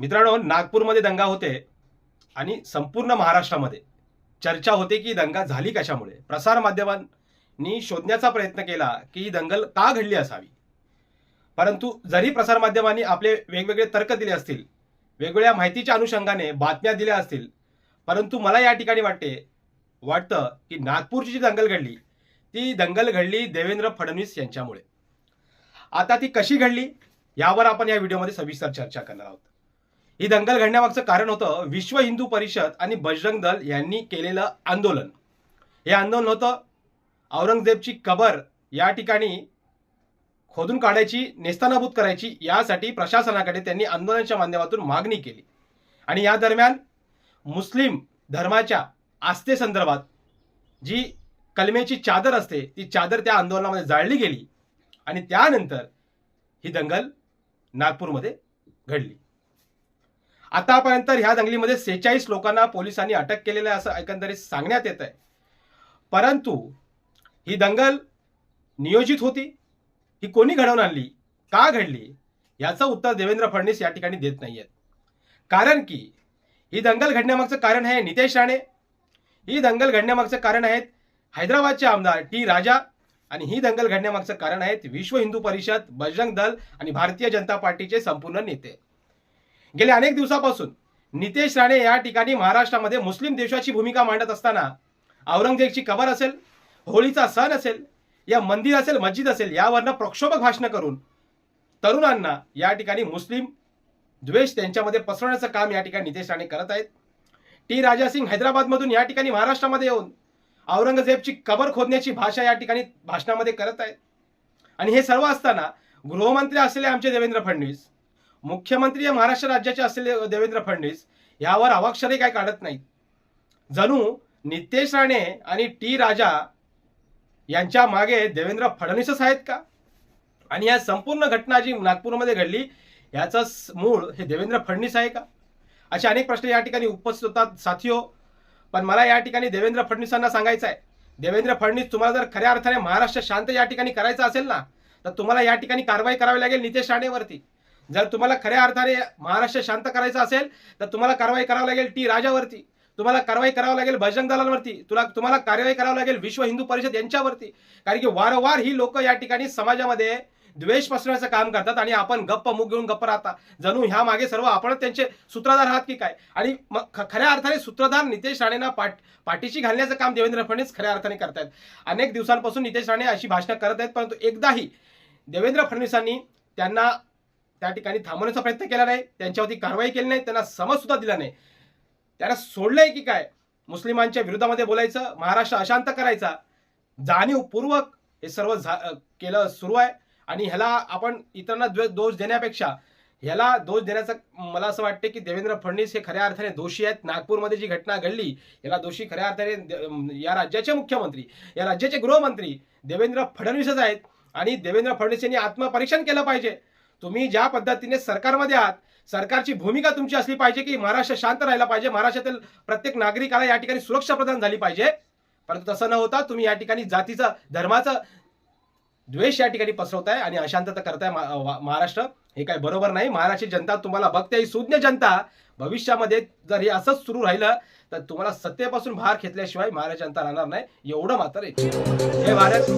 मित्रांनो नागपूरमध्ये दंगा होते आणि संपूर्ण महाराष्ट्रामध्ये चर्चा होते की दंगा झाली कशामुळे? प्रसारमाध्यमांनी शोधण्याचा प्रयत्न केला की ही दंगल का घडली असावी? परंतु जरी प्रसारमाध्यमांनी आपले वेगवेगळे तर्क दिले असतील वेगवेगळ्या माहितीच्या अनुषंगाने बातम्या दिल्या असतील परंतु मला या ठिकाणी वाटते वाटतं की नागपूरची जी दंगल घडली ती दंगल घडली देवेंद्र फडणवीस यांच्यामुळे. आता ती कशी घडली यावर आपण या व्हिडिओमध्ये सविस्तर चर्चा करणार आहोत. ही दंगल घडण्यामागचं कारण होतं विश्व हिंदू परिषद आणि बजरंग दल यांनी केलेलं आंदोलन. हे आंदोलन होतं औरंगजेबची कबर या ठिकाणी खोदून काढायची नेस्तानाबूत करायची यासाठी प्रशासनाकडे त्यांनी आंदोलनाच्या माध्यमातून मागणी केली. आणि या दरम्यान मुस्लिम धर्माच्या आस्थेसंदर्भात जी कलमेची चादर असते ती चादर त्या आंदोलनामध्ये जाळली गेली आणि त्यानंतर ही दंगल नागपूरमध्ये घडली. आतापर्यंत ह्या दंगलीमध्ये सेहेचाळीस लोकांना पोलिसांनी अटक केलेलं आहे असं एकंदरीत सांगण्यात येत आहे परंतु ही दंगल नियोजित होती. ही कोणी घडवून आणली? का घडली? याचं उत्तर देवेंद्र फडणवीस या ठिकाणी देत नाही आहेत कारण की ही दंगल घडण्यामागचं कारण आहे नितेश राणे. ही दंगल घडण्यामागचं कारण आहेत हैदराबादचे आमदार टी राजा आणि ही दंगल घडण्यामागचं कारण आहेत विश्व हिंदू परिषद बजरंग दल आणि भारतीय जनता पार्टीचे संपूर्ण नेते. गेल्या अनेक दिवसापासून नितेश राणे या ठिकाणी महाराष्ट्रामध्ये मुस्लिम देशाची भूमिका मांडत असताना औरंगजेबची कबर असेल होळीचा सण असेल या मंदिर असेल मस्जिद असेल यावरनं प्रक्षोभक भाषणं करून तरुणांना या ठिकाणी मुस्लिम द्वेष त्यांच्यामध्ये पसरवण्याचं काम या ठिकाणी नितेश राणे करत आहेत. टी राजासिंग हैदराबादमधून या ठिकाणी महाराष्ट्रामध्ये येऊन औरंगजेबची कबर खोदण्याची भाषा या ठिकाणी भाषणामध्ये करत आहेत. आणि हे सर्व असताना गृहमंत्री असलेले आमचे देवेंद्र फडणवीस मुख्यमंत्री या महाराष्ट्र राज्याचे असलेले देवेंद्र फडणवीस यावर अवाक्षरही काय काढत नाहीत. जणू नितेश राणे आणि टी राजा यांच्या मागे देवेंद्र फडणवीसच आहेत का? आणि या संपूर्ण घटना जी नागपूरमध्ये घडली याचं स- मूळ हे देवेंद्र फडणवीस आहे का? असे अनेक प्रश्न या ठिकाणी उपस्थित होतात साथी हो पण मला या ठिकाणी देवेंद्र फडणवीसांना सांगायचं आहे. देवेंद्र फडणवीस तुम्हाला जर खऱ्या अर्थाने महाराष्ट्र शांत या ठिकाणी करायचं असेल ना तर तुम्हाला या ठिकाणी कारवाई करावी लागेल नितेश राणेवरती. जर तुम्हाला खऱ्या अर्थाने महाराष्ट्र शांत करायचं असेल तर तुम्हाला कारवाई करावी लागेल टी राजावरती. तुम्हाला कारवाई करावी लागेल बजरंग दलांवरती. तुला तुम्हाला कारवाई करावी लागेल विश्व हिंदू परिषद यांच्यावरती. कारण की वारंवार ही लोक या ठिकाणी समाजामध्ये द्वेष पसरण्याचं काम करतात आणि आपण गप्प मुख घेऊन गप्प राहता. जणू ह्या मागे सर्व आपण त्यांचे सूत्रधार आहात की काय? आणि मग ख- खऱ्या अर्थाने सूत्रधार नितेश राणेंना पाठ पाठीशी घालण्याचं काम देवेंद्र फडणवीस खऱ्या अर्थाने करतायत अनेक दिवसांपासून नितेश राणे अशी भाषणं करत आहेत परंतु एकदाही देवेंद्र फडणवीसांनी त्यांना त्या ठिकाणी थांबवण्याचा प्रयत्न केला नाही त्यांच्यावरती कारवाई केली नाही त्यांना समज सुद्धा दिला नाही. त्यांना सोडलंय की काय? मुस्लिमांच्या विरोधामध्ये बोलायचं महाराष्ट्र अशांत करायचा. जाणीवपूर्वक हे सर्व झा केलं सुरू आहे. आणि ह्याला आपण इतरांना दोष देण्यापेक्षा ह्याला दोष देण्याचं मला असं वाटते की देवेंद्र फडणवीस हे खऱ्या अर्थाने दोषी आहेत. नागपूरमध्ये जी घटना घडली याला दोषी खऱ्या अर्थाने या राज्याचे मुख्यमंत्री या राज्याचे गृहमंत्री देवेंद्र फडणवीसच आहेत. आणि देवेंद्र फडणवीस यांनी आत्मपरीक्षण केलं पाहिजे. तुम्ही ज्या पद्धतीने सरकारमध्ये आहात सरकारची भूमिका तुमची असली पाहिजे की महाराष्ट्र शांत राहिला पाहिजे महाराष्ट्रातील प्रत्येक नागरिकाला या ठिकाणी सुरक्षा प्रदान झाली पाहिजे. परंतु तसं न होता तुम्ही या ठिकाणी जातीचं धर्माचं द्वेष या ठिकाणी पसरवताय आणि अशांतता करताय महाराष्ट्र. हे काय बरोबर नाही. महाराष्ट्र जनता तुम्हाला बघते ही सुज्ञ जनता. भविष्यामध्ये जर हे असंच सुरू राहिलं तर तुम्हाला सत्तेपासून भार घेतल्याशिवाय महाराष्ट्र जनता राहणार नाही. एवढं मात्र एक. हे भारत